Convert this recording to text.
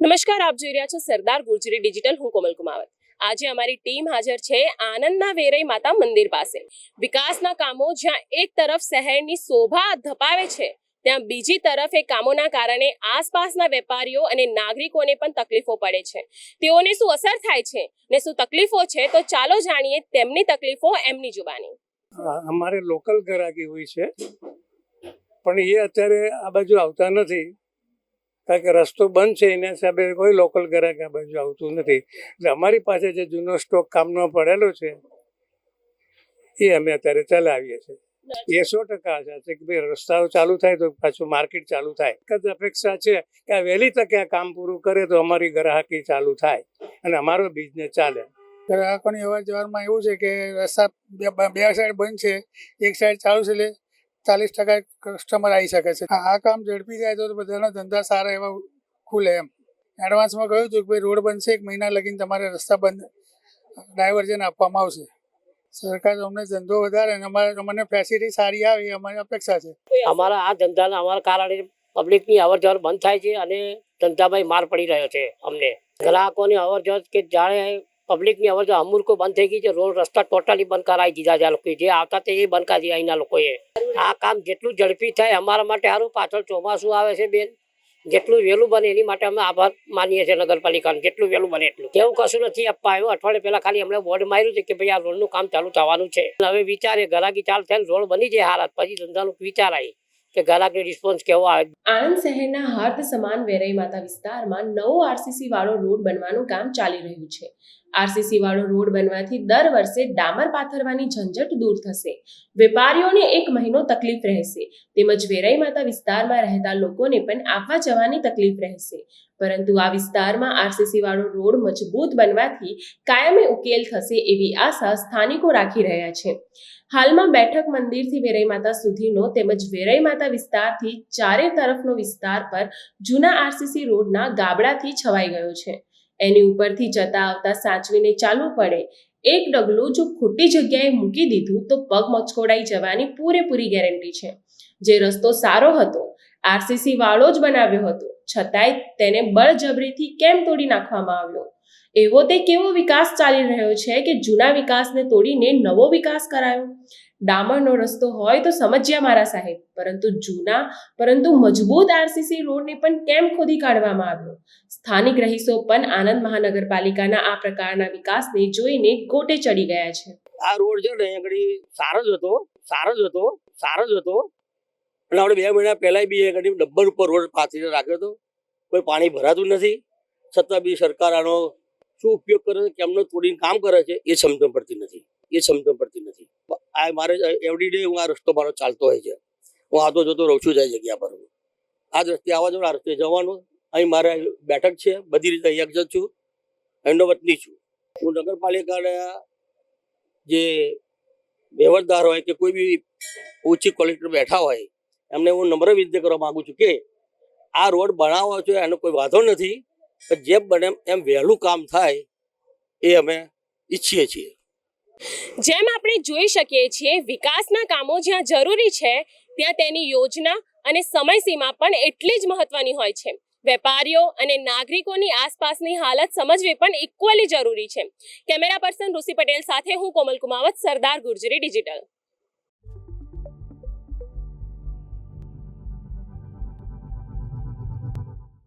નમસ્કાર, આપ જોઈ રહ્યા છો સરદાર ગુર્જરી ડિજિટલ. હું કોમલ કુમાવત. આજે અમારી ટીમ હાજર છે આનંદના વેરઈ માતા મંદિર પાસે. વિકાસના કામો જ્યાં એક તરફ શહેરની શોભા ધપાવે છે, ત્યાં બીજી તરફ એ કામોના કારણે આસપાસના વેપારીઓ અને નાગરિકોને પણ તકલીફો પડે છે. તેઓને શું અસર થાય છે ને શું તકલીફો છે, તો ચાલો જાણીએ તેમની તકલીફો, એમની જુબાની. અમારે લોકલ ગ્રાહકી હોય છે. પણ એ અત્યારે આ બાજુ આવતા નથી. કારણ કે રસ્તો બંધ છે, એના હિસાબે કોઈ લોકલ ગ્રાહક આ બાજુ આવતું નથી. એટલે અમારી પાસે જે જૂનો સ્ટોક કામનો પડેલો છે, એ અમે અત્યારે ચલાવીએ છીએ. એ સો ટકા આશા છે કે ભાઈ રસ્તાઓ ચાલુ થાય તો પાછું માર્કેટ ચાલુ થાય. એક જ અપેક્ષા છે કે આ વહેલી તકે આ કામ પૂરું કરે તો અમારી ગ્રાહકી ચાલુ થાય અને અમારો બિઝનેસ ચાલે. ગ્રાહકોની અવાર જવારમાં એવું છે કે રસ્તા બે સાઈડ બંધ છે, એક સાઈડ ચાલુ છે એટલે ચાલીસ ટકા કસ્ટમર આવી શકે છે. આ કામ ઝડપી જાય તો બધાના ધંધા સારા એવા ખુલે એમ. એડવાન્સમાં કહ્યું હતું કે ભાઈ રોડ બનશે, એક મહિના લગીને તમારે રસ્તા બંધ ડાયવર્ઝન આપવામાં આવશે. સરકાર અમને ધંધો વધારે અને અમારે, અમને ફેસિલિટી સારી આવે એ અમારી અપેક્ષા છે. અમારા આ ધંધાના અમારા કારણે પબ્લિકની અવર જવર બંધ થાય છે અને ધંધામાં માર પડી રહ્યો છે અમને. ગ્રાહકોની અવર જવર કે જાણે પબ્લિકની હવે તો અમૂર્કો બંધ થઈ ગઈ છે, રોડ રસ્તા ટોટલી બંધ કરાવી દીધા છે આ લોકોએ. જે આવતા તે બંધ કરી દીધા અહીંના લોકોએ. આ કામ જેટલું ઝડપી થાય અમારા માટે સારું, પાછળ ચોમાસું આવે છે બેન. જેટલું વહેલું બને એની માટે અમે આભાર માનીએ છીએ નગરપાલિકાનો, જેટલું વહેલું બને એટલું. તેવું કશું નથી આપવા આવ્યું. અઠવાડિયે પહેલા ખાલી અમને બોર્ડ માર્યું છે કે ભાઈ આ રોડનું કામ ચાલુ થવાનું છે. હવે વિચારે ઘરાકી ચાલુ થાય રોડ બની જાય હાલત. પછી ધંધાનું વિચાર આવી કે રિસ્પોન્સ કેવો આવે. આણંદ શહેરના હાર્દ સમાન વેરાઈ માતા વિસ્તારમાં નવો આરસીસી વાળો રોડ બનવાનું કામ ચાલી રહ્યું છે. આરસીસી વાળો રોડ બનવાથી દર વર્ષે ડામર પાથરવાની ઝંઝટ દૂર થશે. વેપારીઓને એક મહિનો તકલીફ રહેશે. તેમજ વેરાઈ માતા વિસ્તારમાં રહેતા લોકોને પણ આવવા જવાની તકલીફ રહેશે. પરંતુ આ વિસ્તારમાં આરસીસી વાળો રોડ મજબૂત બનવાથી કાયમી ઉકેલ થશે એવી આશા સ્થાનિકો રાખી રહ્યા છે. હાલમાં બેઠક મંદિરથી વેરાઈ માતા સુધીનો તેમજ વેરાઈ માતા વિસ્તારથી ચારે તરફનો વિસ્તાર પર જૂના આરસીસી રોડના ગાબડાથી છવાઈ ગયો છે. એની ઉપરથી જતા આવતા સાચવીને ચાલવું પડે. એક ડગલું જો ખોટી જગ્યાએ મૂકી દીધું તો પગ મચકોડાઈ જવાની પૂરેપૂરી ગેરંટી છે. જે રસ્તો સારો હતો, આરસીસી વાળો જ બનાવ્યો હતો, છતાંય તેને બળજબરીથી કેમ તોડી નાખવામાં આવ્યો? એવો તે કેવો વિકાસ ચાલી રહ્યો છે કે જૂના વિકાસને તોડીને નવો વિકાસ કરાયો? ડામરનો રસ્તો હોય તો સમજ્યા મારા સાહેબ, પરંતુ જૂના, પરંતુ મજબૂત આરસીસી રોડને પણ કેમ ખોદી કાઢવામાં આવ્યો? સ્થાનિક રહીશો પણ આનંદ મહાનગરપાલિકાના આ પ્રકારના વિકાસને જોઈને ગોટે ચડી ગયા છે. આ રોડ છે ને આગળ સારો જ હતો, સારો જ હતો, સારો જ હતો. અને આપણે બે મહિના પહેલાં બી આગળ ડબ્બર ઉપર રોડ પાથરીને રાખ્યો હતો. કોઈ પાણી ભરાતું નથી. છતાં બી સરકાર આનો શું ઉપયોગ કરે છે કેમનો તોડીને કામ કરે છે, એ સમજણ પડતી નથી. એ સમજણ પડતી નથી. આ મારે એવરી ડે હું આ રસ્તો મારો ચાલતો હોય છે. હું આતો જતો રહું છું જાય જગ્યા પર. હું આ રસ્તે આવવા જવાનું આ રસ્તે જવાનું. અહીં મારે બેઠક છે, બધી રીતે અહીં એક્ઝટ છું. એનો વતની છું. હું નગરપાલિકાના જે વ્યવહારદાર હોય કે કોઈ બી ઓછી ક્વોલિટી બેઠા હોય, એમને હું નમ્ર વિનંતી કરવા માગું છું કે આ રોડ બનાવવા છે એનો કોઈ વાંધો નથી. જેમ બને એમ વહેલું કામ થાય એ અમે ઈચ્છીએ છીએ. જેમ આપણે જોઈ શકીએ છીએ, વિકાસના કામો જ્યાં જરૂરી છે, ત્યાં તેની યોજના અને સમયસીમા પણ એટલી જ મહત્વની હોય છે. વેપારીઓ અને નાગરિકોની આસપાસની હાલત સમજવી પણ ઇક્વલી જરૂરી છે. કેમેરા પર્સન ઋષિ પટેલ સાથે હું કોમલ કુમાવત, સરદાર ગુર્જરી ડિજિટલ.